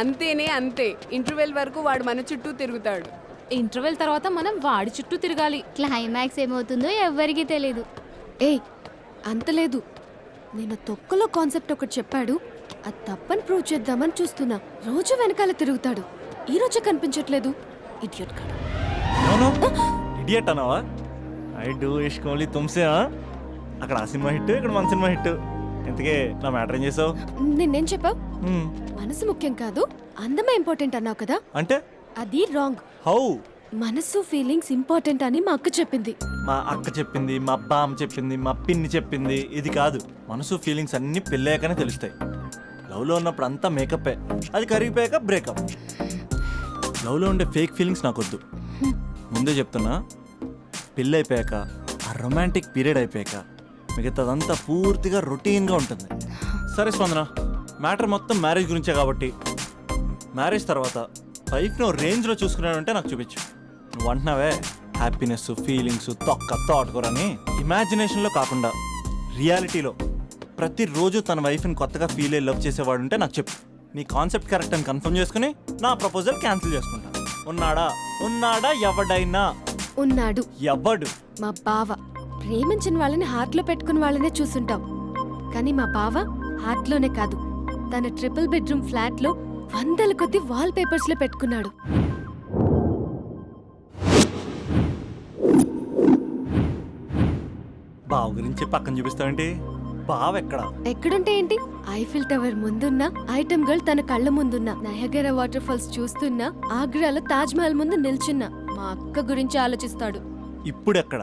అంతేనే అంతే ఇంటర్వెల్ వరకు వాడు మన చుట్టూ తిరుగుతాడు ఇంటర్వెల్ తర్వాత మనం వాడి చుట్టూ తిరగాలి క్లైమాక్స్ ఏమవుతుందో ఎవ్వరికీ తెలీదు అంత అంతలేదు నేను తొక్కలో కాన్సెప్ట్ ఒకటి చెప్పాడు అది తప్పని ప్రూవ్ చేద్దామని చూస్తున్నా రోజు వెనకాల తిరుగుతాడు ఈ రోజే కనిపించట్లేదు ఇడియట్ ఇడియట్ అన్నావా ఐ డూ ఇష్క్ ఓన్లీ తుమ్సే అక్కడ ఆ సినిమా హిట్ ఇక్కడ మన సినిమా హిట్ ఇంతకే నా మ్యాటర్ ఏం చేసావు నిన్నేం చెప్పావు మనసు ముఖ్యం కాదు అందమే ఇంపార్టెంట్ అన్నావు కదా అంటే అది రాంగ్ హౌ మనసు ఫీలింగ్స్ ఇంపార్టెంట్ అని మా అక్క చెప్పింది మా అక్క చెప్పింది మా బామ్మ చెప్పింది మా పిన్ని చెప్పింది ఇది కాదు మనసు ఫీలింగ్స్ అన్ని పెళ్ళాకనే తెలుస్తాయి లవ్లో ఉన్నప్పుడు అంతా మేకప్ అది కరిగిపోయాక బ్రేకప్ లవ్లో ఉండే ఫేక్ ఫీలింగ్స్ నాకు వద్దు ముందే చెప్తున్నా పెళ్ళి అయిపోయాక ఆ రొమాంటిక్ పీరియడ్ అయిపోయాక మిగతాదంతా పూర్తిగా రొటీన్గా ఉంటుంది సరే స్పందన మ్యాటర్ మొత్తం మ్యారేజ్ గురించే కాబట్టి మ్యారేజ్ తర్వాత లైఫ్ నువ్వు రేంజ్లో చూసుకున్నావంటే నాకు చూపించు నువ్వు అంటున్నావే హ్యాపీనెస్ ఫీలింగ్స్ తొక్క తోటకూరని ఇమాజినేషన్లో కాకుండా రియాలిటీలో ప్రతిరోజు తన వైఫ్ని కొత్తగా ఫీల్ అయ్యి లవ్ చేసేవాడు ఉంటే నాకు చెప్పు నీ కాన్సెప్ట్ కరెక్ట్ అని కన్ఫర్మ్ చేసుకుని నా ప్రపోజల్ క్యాన్సిల్ చేసుకుంటా ఉన్నాడా ఉన్నాడా ఎవడైనా ఉన్నాడు ఎవడు మా బావ ప్రేమించిన వాళ్ళని హార్ట్లో పెట్టుకున్న వాళ్ళనే చూసుంటాం కానీ మా బావ హార్ట్లోనే కాదు తన ట్రిపుల్ బెడ్రూమ్ ఫ్లాట్లో వందల కొద్ది వాల్ పేపర్స్లో పెట్టుకున్నాడు బావ గురించి పక్కన చూపిస్తావంటే బావ ఎక్కడ ఎక్కడుంటే ఏంటి ఐఫిల్ టవర్ ముందున్న ఐటమ్ గర్ల్ తన కళ్ళ ముందున్న నయగర వాటర్ ఫాల్స్ చూస్తున్నా ఆగ్రాలో తాజ్ మహల్ ముందు నిల్చున్నా మా అక్క గురించి ఆలోచిస్తాడు ఇప్పుడు ఎక్కడ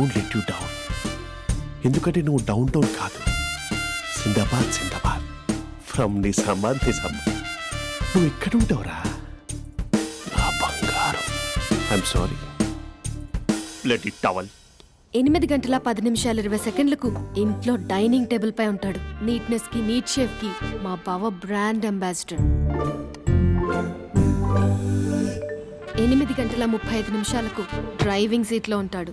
వోంట్ లెట్ యూ డౌన్ ఎందుకంటే నువ్వు డౌన్ టౌన్ కాదు Sindbad Sindbad from the Nizamabad నువ్వు ఎక్కడ ఉంటావురా నా బంగారం I'm sorry blood it towel ఎనిమిది గంటల పది నిమిషాలు ఇరవై సెకండ్లకు ఇంట్లో డైనింగ్ టేబుల్ పై ఉంటాడు నీట్నెస్ కి నీట్ షేఫ్ కి మా బావ బ్రాండ్ అంబాసిడర్ ఎనిమిది గంటల ముప్పై ఐదు నిమిషాలకు డ్రైవింగ్ సీట్లో ఉంటాడు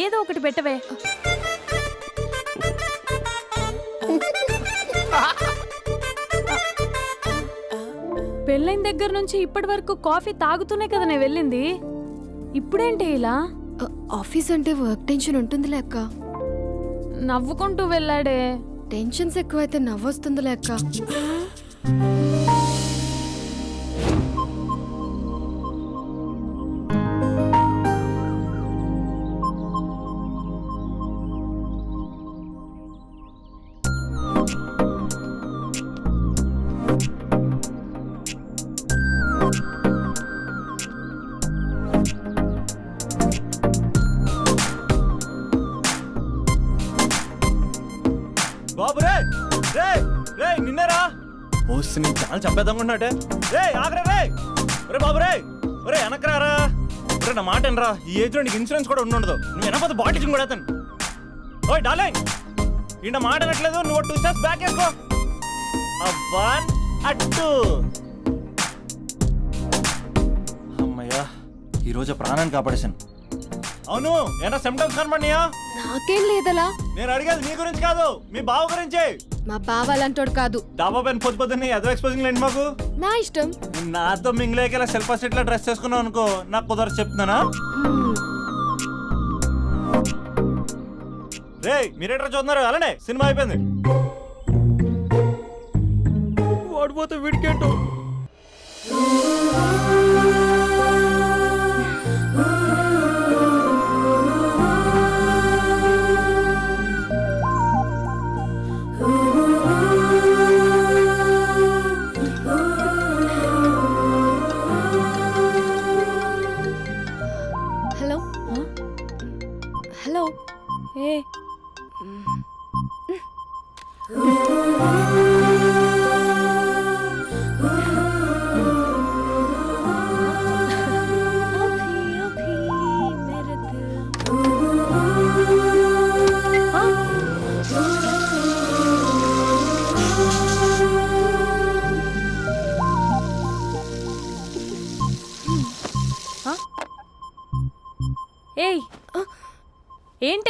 ఏదో ఒకటి పెట్టవే పెళ్ళైన దగ్గర నుంచి ఇప్పటి వరకు కాఫీ తాగుతూనే కదా నేను వెళ్ళింది ఇప్పుడేంటి ఇలా ఆఫీస్ అంటే వర్క్ టెన్షన్ ఉంటుంది అక్క నవ్వుకుంటూ వెళ్ళాడే టెన్షన్స్ ఎక్కువైతే నవ్వొస్తుంది అక్క దోస్త్ నేను చాలా చంపేద్దామనుకుంటున్నాటే రే ఆగరే రే ఒరే బాబు రే ఒరే వెనకరారా ఒరే నా మాట ఎనరా ఈ ఏజ్లో నీకు ఇన్సూరెన్స్ కూడా ఉండదు నువ్వు వెనకపోతే బాటిల్ కూడా అతను ఓయ్ డాలింగ్ ఈయన మాట అనట్లేదు నువ్వు టూ స్టెప్స్ బ్యాక్ వేసుకో వన్ అట్టు అమ్మయ్యా ఈరోజు ప్రాణాన్ని కాపాడేశాను అవును ఏనా సిమ్టమ్స్ కనబడినాయా నాకేం లేదలా నేను అడిగేది నీ గురించి కాదు మీ బావ గురించి మా బావాలంటోడు కాదు డాబా పైన పొద్దు పొద్దున్నే ఏదో ఎక్స్పోజింగ్ లేండి మాకు నా ఇష్టం నాతో మింగిలేక ఇలా సెల్ఫ్ సెట్లా డ్రెస్ చేసుకున్నావు అనుకో నాకు కుదరదు చెప్తున్నానా రే మీరేట్రా చూస్తున్నారు అలానే సినిమా అయిపోయింది వాడిపోతే వీడికేంటో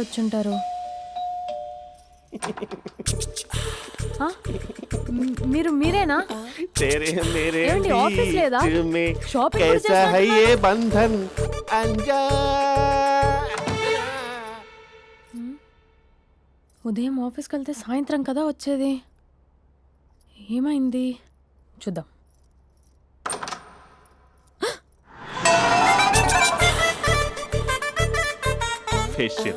వచ్చుంటారు ఆ? మ్, మీరు మీరేనా तेरे मेरे ఏమండి, ఆఫీస్ లేదా? बीच में షాపింగ్ కూడా कैसा है చేసినట్టున్నారు? ये बंधन अंजा ఉదయం ఆఫీస్కి వెళ్తే సాయంత్రం కదా వచ్చేది ఏమైంది చూద్దాం फेशियल